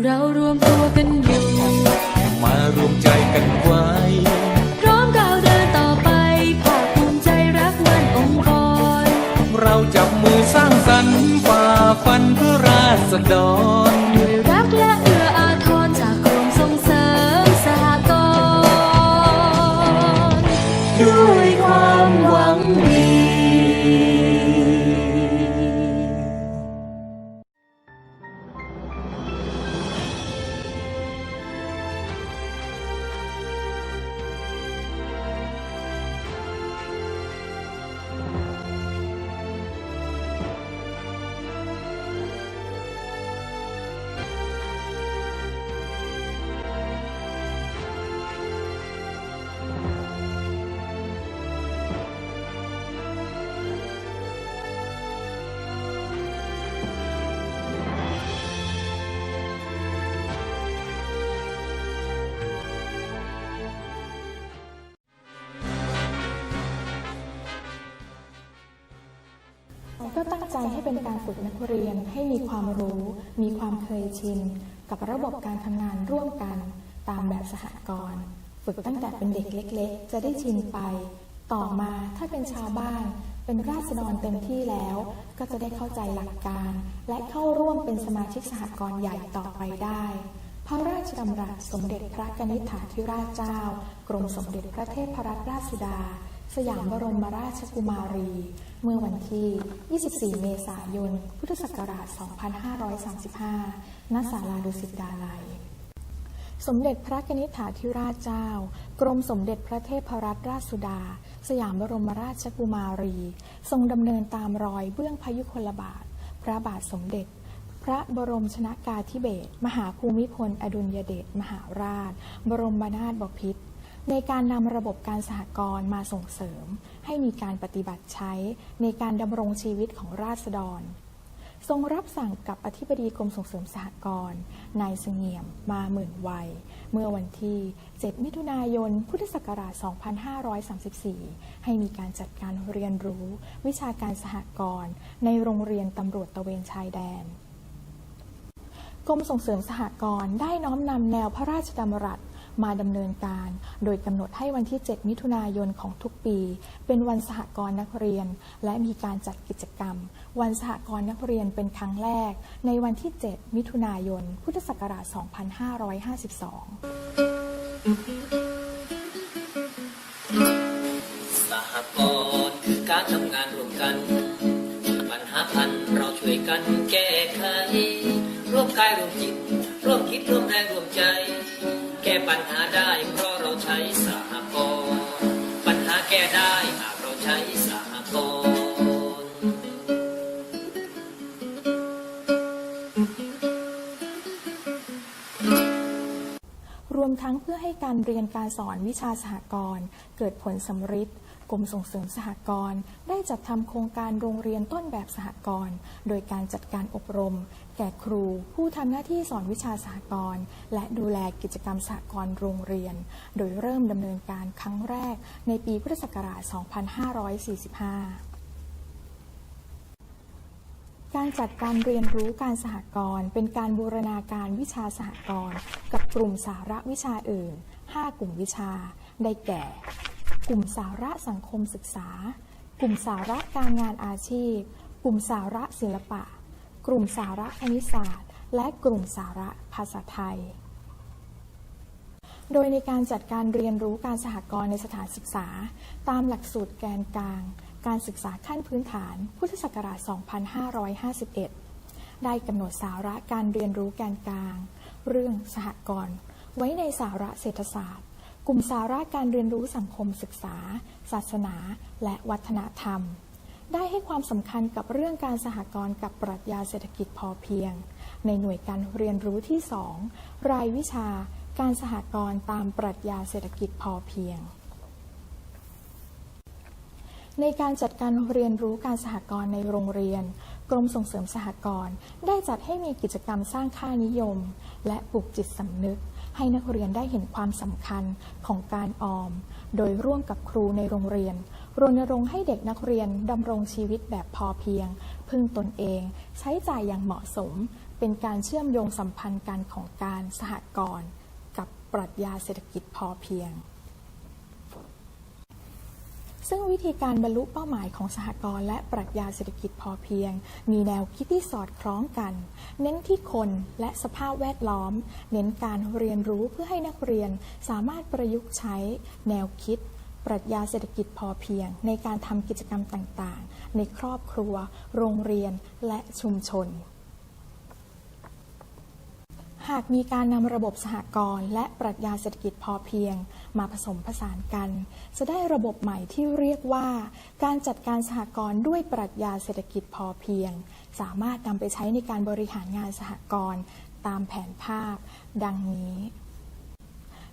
เรารวมตัวกันอยู่ มารวมใจกันไว้ พร้อมก้าวเดินต่อไปภาคภูมิใจรักมันองค์กร เราจับมือสร้างสรรค์ฝ่าฟันเพื่อราษฎรด้วยรั ก็ตั้งใจให้เป็นการฝึกนักเรียนให้มีความรู้ มีความเคยชิน กับระบบการทำงานร่วมกัน ตามแบบสหกรณ์ฝึกตั้งแต่เป็นเด็กเล็ก ๆ จะได้ชินไป ต่อมาถ้าเป็นชาวบ้าน เป็นราษฎรเต็มที่แล้ว ก็จะได้เข้าใจหลักการ และเข้าร่วมเป็นสมาชิกสหกรณ์ใหญ่ต่อไปได้พระราชดำรัสสมเด็จพระกนิษฐาธิราชเจ้า กรมสมเด็จพระเทพรัตนราชสุดา สยามบรมราชกุมารี เมื่อวันที่ 24 เมษายน พุทธศักราช 2535 ณ ศาลาดุสิตดาลัย สมเด็จพระกนิษฐาธิราชเจ้า กรมสมเด็จพระเทพรัตนราชสุดา สยามบรมราชกุมารี ทรงดำเนินตามรอยเบื้องพยุคลบาท พระบาทสมเด็จพระบรมชนากาธิเบศมหาภูมิพล อดุลยเดชมหาราช บรมนาถบพิตร ในการนำระบบการสหกรณ์มาส่งเสริม ให้มีการปฏิบัติใช้ในการดำรงชีวิตของราษฎร ทรงรับสั่งกับอธิบดีกรมส่งเสริมสหกรณ์นายเสงี่ยมมาหมื่นวัย เมื่อวันที่ 7 มิถุนายน พุทธศักราช 2534 ให้มีการจัดการเรียนรู้ วิชาการสหกรณ์ในโรงเรียนตำรวจตะเวนชายแดนกรมส่งเสริมสหกรณ์ได้น้อมนำแนวพระราชดำรัส มาดำเนินการ โดยกำหนดให้วันที่ 7 มิถุนายนของทุกปี เป็นวันสหกรณ์นักเรียน และมีการจัดกิจกรรม วันสหกรณ์นักเรียนเป็นครั้งแรก ในวันที่ 7 มิถุนายน พุทธศักราช 2552 สหกรณ์คือการทำงานร่วมกันปัญหาพันเราช่วยกันแก้ไขร่วมกายร่วมจิตร่วมคิดร่วมแรงร่วมใจ ก้ปัญหาได้เพราะเราใช้สหกร รียนการสอนวิชาสหกรณ์เกิดผลสำฤทธิ์กรมส่งเสริมสหกรณ์ได้จัดทำโครงการโรงเรียนต้นแบบสหกรณ์โดยการจัดการอบรม แก่ครู ผู้ทำหน้าที่สอนวิชาสหกรณ์และดูแลกิจกรรมสหกรณ์โรงเรียน โดยเริ่มดำเนินการครั้งแรกในปีพุทธศักราช 2545 การจัดการเรียนรู้การสหกรณ์เป็นการบูรณาการวิชาสหกรณ์กับกลุ่มสาระวิชาอื่น 5 กลุ่มวิชา ได้แก่ กลุ่มสาระสังคมศึกษา กลุ่มสาระการงานอาชีพ กลุ่มสาระศิลปะ กลุ่มสาระคณิตศาสตร์ และกลุ่มสาระภาษาไทย โดยในการจัดการเรียนรู้การสหกรณ์ในสถานศึกษา ตามหลักสูตรแกนกลาง การศึกษาขั้นพื้นฐาน พุทธศักราช 2551 ได้กำหนดสาระการเรียนรู้แกนกลาง เรื่องสหกรณ์ไว้ในสาระเศรษฐศาสตร์ กลุ่มสาระการเรียนรู้สังคมศึกษา ศาสนา และวัฒนธรรม ได้ให้ความสำคัญกับเรื่องการสหกรณ์กับปรัชญาเศรษฐกิจพอเพียง ในหน่วยการเรียนรู้ที่ 2 รายวิชา การสหกรณ์ตามปรัชญาเศรษฐกิจพอเพียง ในการจัดการเรียนรู้การสหกรณ์ในโรงเรียน กรมส่งเสริมสหกรณ์ได้จัดให้มีกิจกรรมสร้างค่านิยม และปลูกจิตสำนึก ให้นักเรียนได้เห็นความสำคัญของการออม โดยร่วมกับครูในโรงเรียน รณรงค์ให้เด็กนักเรียนดำรงชีวิตแบบพอเพียง พึ่งตนเอง ใช้จ่ายอย่างเหมาะสม เป็นการเชื่อมโยงสัมพันธ์กันของการสหกรณ์กับปรัชญาเศรษฐกิจพอเพียง ซึ่งวิธีการบรรลุเป้าหมายของสหกรณ์และปรัชญาเศรษฐกิจพอเพียง มีแนวคิดที่สอดคล้องกัน เน้นที่คนและสภาพแวดล้อม เน้นการเรียนรู้เพื่อให้นักเรียนสามารถประยุกต์ใช้ แนวคิด ปรัชญาเศรษฐกิจพอเพียง ในการทำกิจกรรมต่างๆ ในครอบครัว โรงเรียน และชุมชน หากมีการนำระบบสหกรณ์และปรัชญาเศรษฐกิจพอเพียง มาผสมผสานกัน จะได้ระบบใหม่ที่เรียกว่า การจัดการสหกรณ์ด้วยปรัชญาเศรษฐกิจพอเพียง สามารถนำไปใช้ในการบริหารงานสหกรณ์ตามแผนภาพ ดังนี้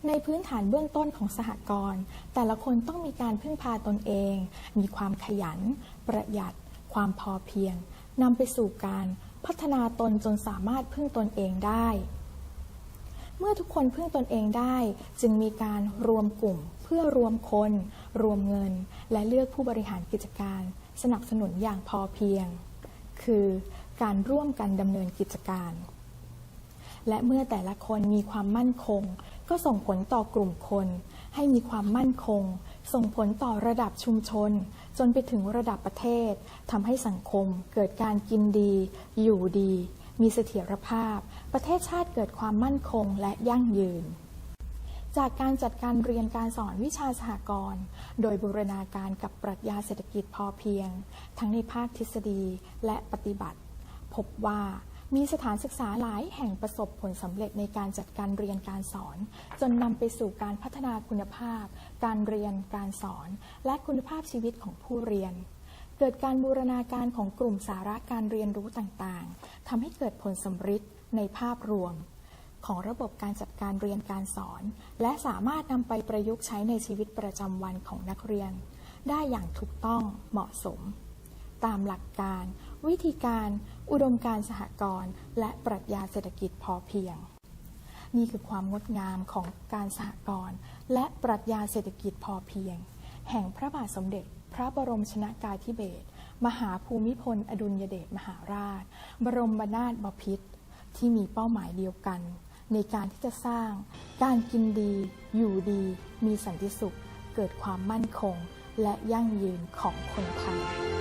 ในพื้นฐานเบื้องต้นของสหกรณ์แต่ละคนต้องมีการพึ่งพาตนเอง มีความขยัน ประหยัด ความพอเพียง นำไปสู่การพัฒนาตนจนสามารถพึ่งตนเองได้ เมื่อทุกคนพึ่งตนเองได้ จึงมีการรวมกลุ่ม เพื่อรวมคน รวมเงิน และเลือกผู้บริหารกิจการ สนับสนุนอย่างพอเพียง คือการร่วมกันดำเนินกิจการ และเมื่อแต่ละคนมีความมั่นคง ก็ส่งผลต่อกลุ่มคน ให้มีความมั่นคง ส่งผลต่อระดับชุมชน จนไปถึงระดับประเทศทำให้สังคมเกิดการกินดี อยู่ดี มีเสถียรภาพ ประเทศชาติเกิดความมั่นคงและยั่งยืนจากการจัดการเรียนการสอนวิชาสหกรณ์โดยบูรณาการกับปรัชญาเศรษฐกิจพอเพียง ทั้งในภาคทฤษฎีและปฏิบัติ พบว่า มีสถานศึกษาหลายแห่งประสบผลสำเร็จในการจัดการเรียนการสอน จนนำไปสู่การพัฒนาคุณภาพ การเรียนการสอน และคุณภาพชีวิตของผู้เรียน เกิดการบูรณาการของกลุ่มสาระการเรียนรู้ต่างๆทำให้เกิดผลสำฤทธิ์ในภาพรวม ของระบบการจัดการเรียนการสอน และสามารถนำไปประยุกต์ใช้ในชีวิตประจำวันของนักเรียน ได้อย่างถูกต้องเหมาะสม ตามหลักการ วิธีการ อุดมการณ์สหกรณ์และปรัชญาเศรษฐกิจพอเพียง นี่คือความงดงามของการสหกรณ์และปรัชญาเศรษฐกิจพอเพียง แห่งพระบาทสมเด็จ พระบรมชนากาธิเบศรมหาภูมิพล อดุลยเดชมหาราช บรมนาถบพิตรที่มีเป้าหมายเดียวกัน ในการที่จะสร้าง การกินดี อยู่ดี มีสันติสุข เกิดความมั่นคง และยั่งยืนของคนไทย